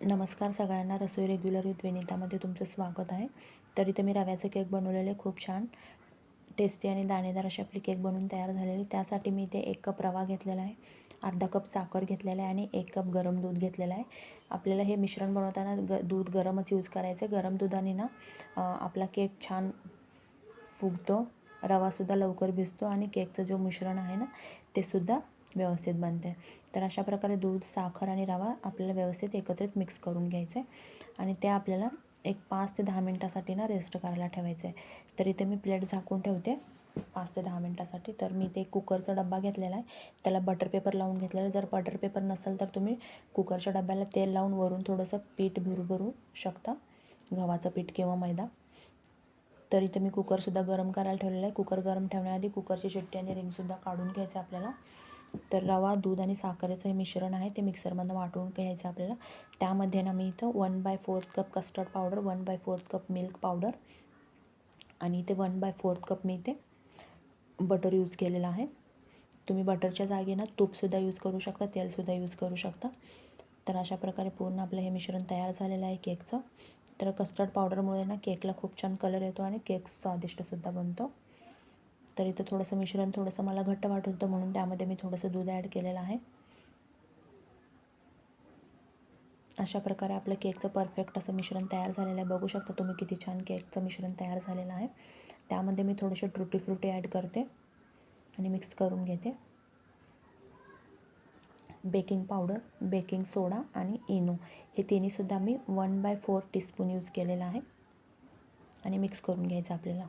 नमस्कार सगळ्यांना रसोई regular with विनितामध्ये तुमचं स्वागत आहे. तर इथे मी रव्याचे केक बनवलेले खूप छान. टेस्टी आणि दाणेदार असे आपली केक बनवून तयार झालेले त्यासाठी मी इथे एक कप रवा घेतलेला आहे अर्धा कप साखर घेतलेला आहे आणि एक कप गरम दूध घेतलेलं आहे. आपल्याला हे मिश्रण बनवताना ग दूध गरमच यूज करायचं आहे गरम दुधाने ना आपला केक छान फुगतो रवासुद्धा लवकर भिजतो आणि केकचं जो मिश्रण आहे ना ते सुद्धा व्यवस्थित बनते. तर अशा प्रकारे दूध साखर आणि रवा आपल्याला व्यवस्थित एकत्रित मिक्स करून घ्यायचं आहे आणि ते आपल्याला एक पाच ते दहा मिनटासाठी ना रेस्ट करायला ठेवायचं. आहे तर इथे मी प्लेट झाकून ठेवते. पाच ते दहा मिनटासाठी. तर मी ते कुकरचा डब्बा घेतलेला आहे. त्याला बटर पेपर लावून घेतलेला जर बटर पेपर नसेल तर तुम्ही कुकरच्या डब्याला तेल लावून वरून थोडंसं पीठ भरू शकता. गव्हाचं पीठ किंवा मैदा. तर इथे मी कुकरसुद्धा गरम करायला ठेवलेलं आहे. कुकर गरम ठेवण्याआधी कुकरची शिट्टी आणि रिंगसुद्धा काढून घ्यायचं आपल्याला. तर रवा दूध आणि साखरेचं हे मिश्रण आहे. ते मिक्सरमधनं वाटून घ्यायचं आपल्याला. त्यामध्ये ना मी इथं one by fourth cup custard powder one by fourth cup milk powder आणि इथे वन बाय फोर्थ कप मी इथे बटर यूज केलेलं आहे. तुम्ही बटरच्या जागी ना तूपसुद्धा यूज करू शकता तेलसुद्धा यूज करू शकता. तर अशा प्रकारे पूर्ण आपलं हे मिश्रण तयार झालेलं आहे केकचं तर कस्टर्ड पावडरमुळे ना केकला खूप छान कलर येतो आणि केक स्वादिष्टसुद्धा बनतो. तर इथं थोडंसं मिश्रण थोडंसं मला घट्ट वाटत होतं म्हणून त्यामध्ये मी थोडंसं दूध ॲड केलेलं आहे. अशा प्रकारे आपलं केकचं परफेक्ट असं मिश्रण तयार झालेलं आहे. बघू शकता तुम्ही किती छान केकचं मिश्रण तयार झालेलं आहे. त्यामध्ये मी थोडेसे ट्रुटी फ्रुटी ॲड करते आणि मिक्स करून घेते. बेकिंग पावडर बेकिंग सोडा आणि इनो हे तिन्हीसुद्धा मी one by four teaspoon use केलेलं आहे. आणि मिक्स करून घ्यायचं आपल्याला.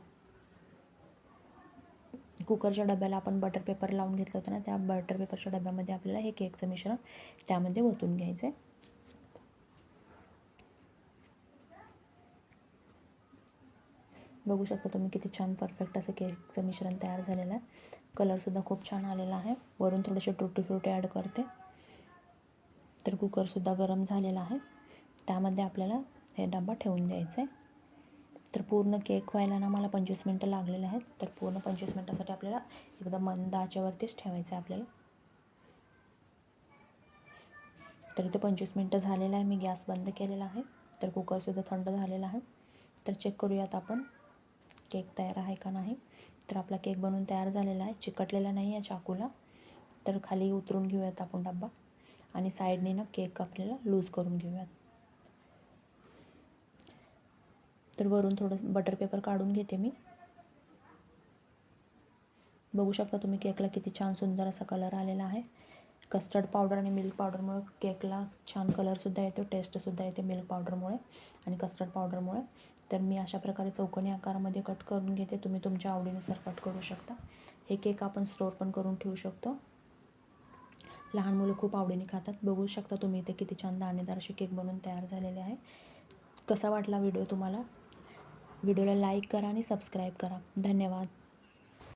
कुकरच्या डब्याला आपण बटर पेपर लावून घेतलं होतं ना त्या बटर पेपरच्या डब्यामध्ये आपल्याला हे केकचं मिश्रण त्यामध्ये ओतून घ्यायचं आहे बघू शकता तुम्ही किती छान परफेक्ट असं केकचं मिश्रण तयार झालेलं आहे. कलरसुद्धा खूप छान आलेला आहे. वरून थोडेसे टुटी फ्रुटी ॲड करते. तर कुकरसुद्धा गरम झालेला आहे. त्यामध्ये आपल्याला हे डबा ठेवून द्यायचा आहे तर पूर्ण केक व्हायला ना मला पंचवीस मिनटं लागलेले आहेत. तर पूर्ण पंचवीस मिनटासाठी आपल्याला एकदम मंद आच्यावरतीच ठेवायचं आहे आपल्याला. तर इथे पंचवीस मिनटं झालेलं आहे. मी गॅस बंद केलेला आहे. तर कुकरसुद्धा थंड झालेला आहे. तर चेक करूयात आपण केक तयार आहे का नाही. तर आपला केक बनवून तयार झालेला आहे. चिकटलेला नाही आहे चाकूला. तर खाली उतरून घेऊयात आपण डब्बा. आणि साईडने ना केक आपल्याला लूज करून घेऊयात. तर वरून थोडं बटर पेपर काढून घेते मी. बघू शकता तुम्ही केकला किती छान सुंदर असा कलर आलेला आहे. कस्टर्ड पावडर आणि मिल्क पावडरमुळे केकला छान कलरसुद्धा येतो टेस्टसुद्धा येते मिल्क पावडरमुळे आणि कस्टर्ड पावडरमुळे तर मी अशा प्रकारे चौकोनी आकारामध्ये कट करून घेते. तुम्ही तुमच्या आवडीनुसार कट करू शकता. हे केक आपण स्टोर पण करून ठेवू शकतो. लहान मुलं खूप आवडीने खातात. बघू शकता तुम्ही इथे किती छान दाणेदार असे केक बनवून तयार झालेले आहे. कसा वाटला व्हिडिओ तुम्हाला? व्हिडिओला लाईक करा आणि सबस्क्राईब करा. धन्यवाद.